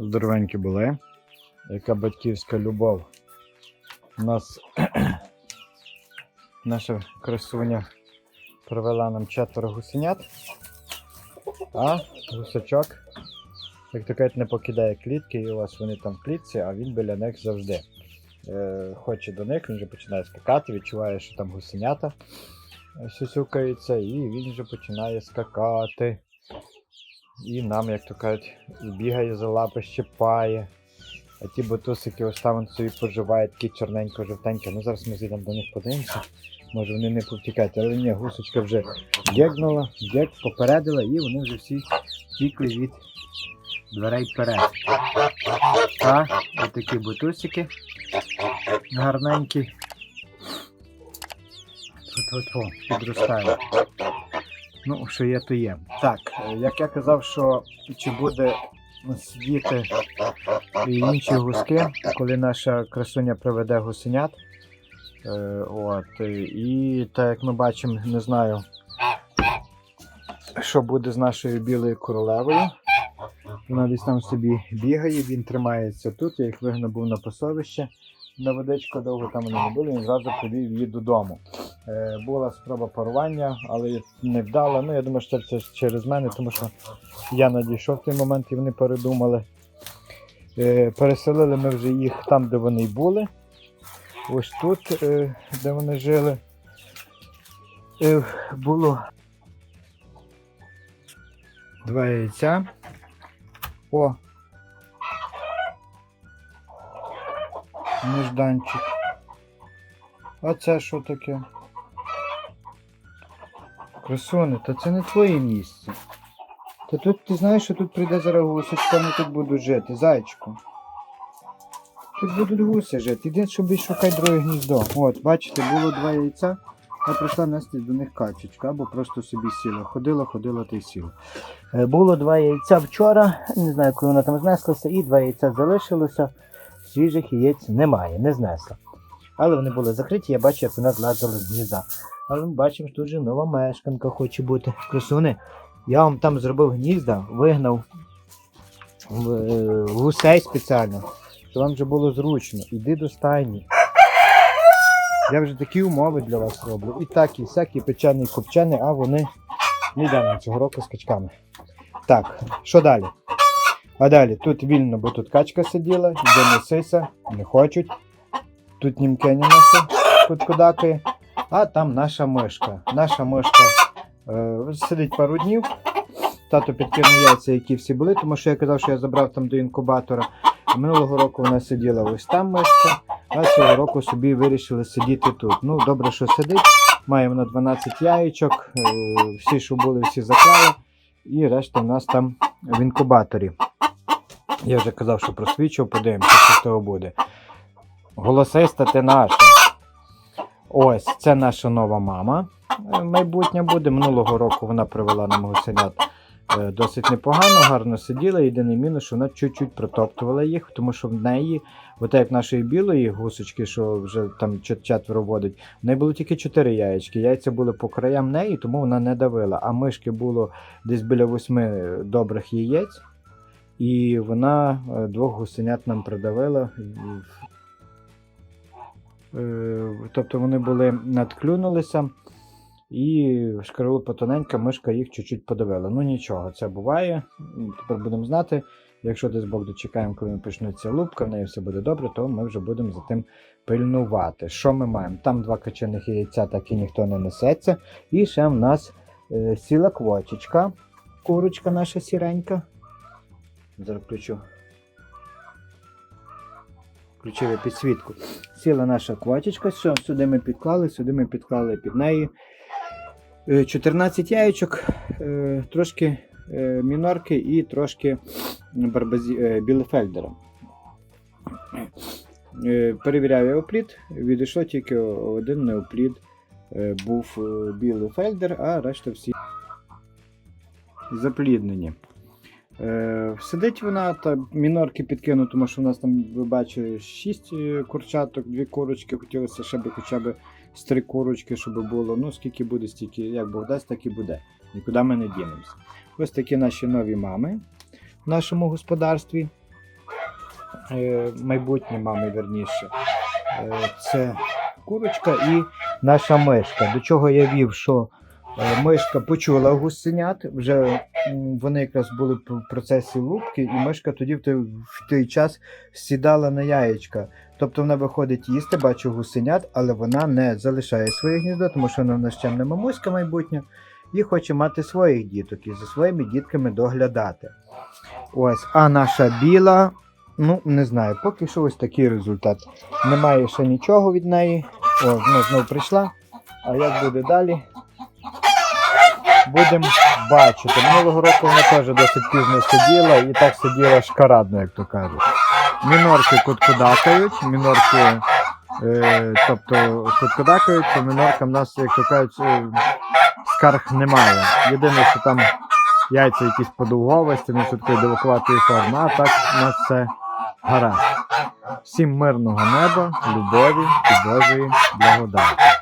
здоровенькі були. Яка батьківська любов. У нас наша красуня привела нам четверо гусенят, а гусачок, як то кажуть, не покидає клітки, і ось вони там в клітці, а він біля них завжди. Е, хоче до них, він вже починає скакати, відчуває, що там гусенята сюсюкаються, і він вже починає скакати. І нам, як то кажуть, бігає за лапи, щипає. А ті ботусики ось там собі поживають, такі чорненько-жовтенькі. Ну зараз ми зійдемо до них подивимося. Може вони не повтікають. Але ні, гусочка вже гегнула, гек попередила, і вони вже всі тікли від дверей вперед. А, ось такі ботусики гарненькі. Тьфу-тьфу-тьфу, підростають. Ну, що є, то є. Так, е, як я казав, що чи буде сидіти і інші гуски, коли наша красуня приведе гусенят. Е, от, е, і так як ми бачимо, не знаю, що буде з нашою білою королевою. Вона десь там собі бігає, він тримається тут. Я їх вигнав був на пасовище. На довго там не були, він зразу привів її додому. Е, була спроба парування, але не вдала. Ну, я думаю, що це через мене, тому що я надійшов в той момент і вони передумали. Е, переселили ми вже їх там, де вони були. Ось тут, е, де вони жили. Е, було два яйця. О! Нежданчик. А це що таке? Красуне, та це не твоє місце. Та тут ти знаєш, що тут прийде зараз гусочка, вони тут будуть жити, зайчику. Тут будуть гуси жити. Іди собі шукай друге гніздо. От, бачите, було два яйця, я прийшла нести до них качечка, або просто собі сіла. Ходила, ходила та й сіла. Е, Було два яйця вчора, не знаю, коли вона там знеслася, і два яйця залишилося. Свіжих яєць немає, не знесла. Але вони були закриті, я бачу, як вона злазила з гнізда. Але ми бачимо, що тут же нова мешканка хоче бути. Красуни, я вам там зробив гнізда, вигнав е, гусей спеціально, щоб вам вже було зручно. Іди до стайні. Я вже такі умови для вас роблю. І так, і всякі печений копчений, а вони не йдемо цього року з качками. Так, що далі? А далі тут вільно, бо тут качка сиділа, йде несися, не хочуть. Тут німкеня наша тут кудакає. А там наша мишка. Наша мишка е, сидить пару днів. Тато підкинув яйця, які всі були, тому що я казав, що я забрав там до інкубатора. Минулого року вона сиділа ось там мишка, а цього року собі вирішили сидіти тут. Ну, добре, що сидить. Має вона 12 яєчок, е, всі, що були, всі заклали. І решта в нас там в інкубаторі. Я вже казав, що просвічував, подивимося, що з того буде. Голосиста ти наша. Ось, це наша нова мама. Е, Майбутня буде. Минулого року вона привела нам гусенят е, досить непогано, гарно сиділа. Єдиний мінус, що вона чуть-чуть протоптувала їх, тому що в неї, от як нашої білої гусочки, що вже там чет- четверо водить, в неї було тільки чотири яєчки. Яйця були по краям неї, тому вона не давила. А мишки було десь біля восьми добрих яєць. І вона е, двох гусенят нам придавила. Е, Тобто вони були надклюнулися, і шкаралупа тоненька, мишка їх чуть-чуть подавила. Ну нічого, це буває. Тепер будемо знати. Якщо десь Бог дочекаємо, коли почнеться лупка, в неї все буде добре, то ми вже будемо за тим пильнувати. Що ми маємо? Там два качаних яйця, так і ніхто не несеться. І ще в нас е, сіла квочечка, курочка наша сіренька. Зараз включу. Включив я підсвітку. Сіла наша квачечка, все, сюди ми підклали, сюди ми підклали під неї. Е, 14 яєчок, е, трошки е, мінорки і трошки барбазі... е, білефельдера. Е, Перевіряв я оплід, відійшло тільки один неоплід. Е, Був е, білий фельдер, а решта всі запліднені. Е, сидить вона, та мінорки підкину, тому що у нас там, ви бачили, 6 курчаток, 2 курочки, хотілося ще би хоча б з 3 курочки, щоб було. Ну, скільки буде, стільки, як Бог дасть, так і буде. Нікуди ми не дінемося. Ось такі наші нові мами в нашому господарстві. е, майбутнє мами, верніше. Е, це курочка і наша мишка. До чого я вів, що е, мишка почула гусенят, вже вони якраз були в процесі лупки, і мишка тоді в той, в той час сідала на яєчка. Тобто вона виходить їсти, бачу гусенят, але вона не залишає своє гніздо, тому що вона в нас мамуська майбутня і хоче мати своїх діток і за своїми дітками доглядати. Ось, а наша біла, ну не знаю, поки що ось такий результат. Немає ще нічого від неї. О, вона знову прийшла. А як буде далі? Будемо бачити. Минулого року вона теж досить пізно сиділа і так сиділа шкарадно, як то кажуть. Мінорки куткудакають, мінорки, е, тобто куткудакають, то міноркам в нас, як то кажуть, е, скарг немає. Єдине, що там яйця якісь подовговості, не такої дивакуватої форми, а так у нас все гаразд. Всім мирного неба, любові і Божої благодаті.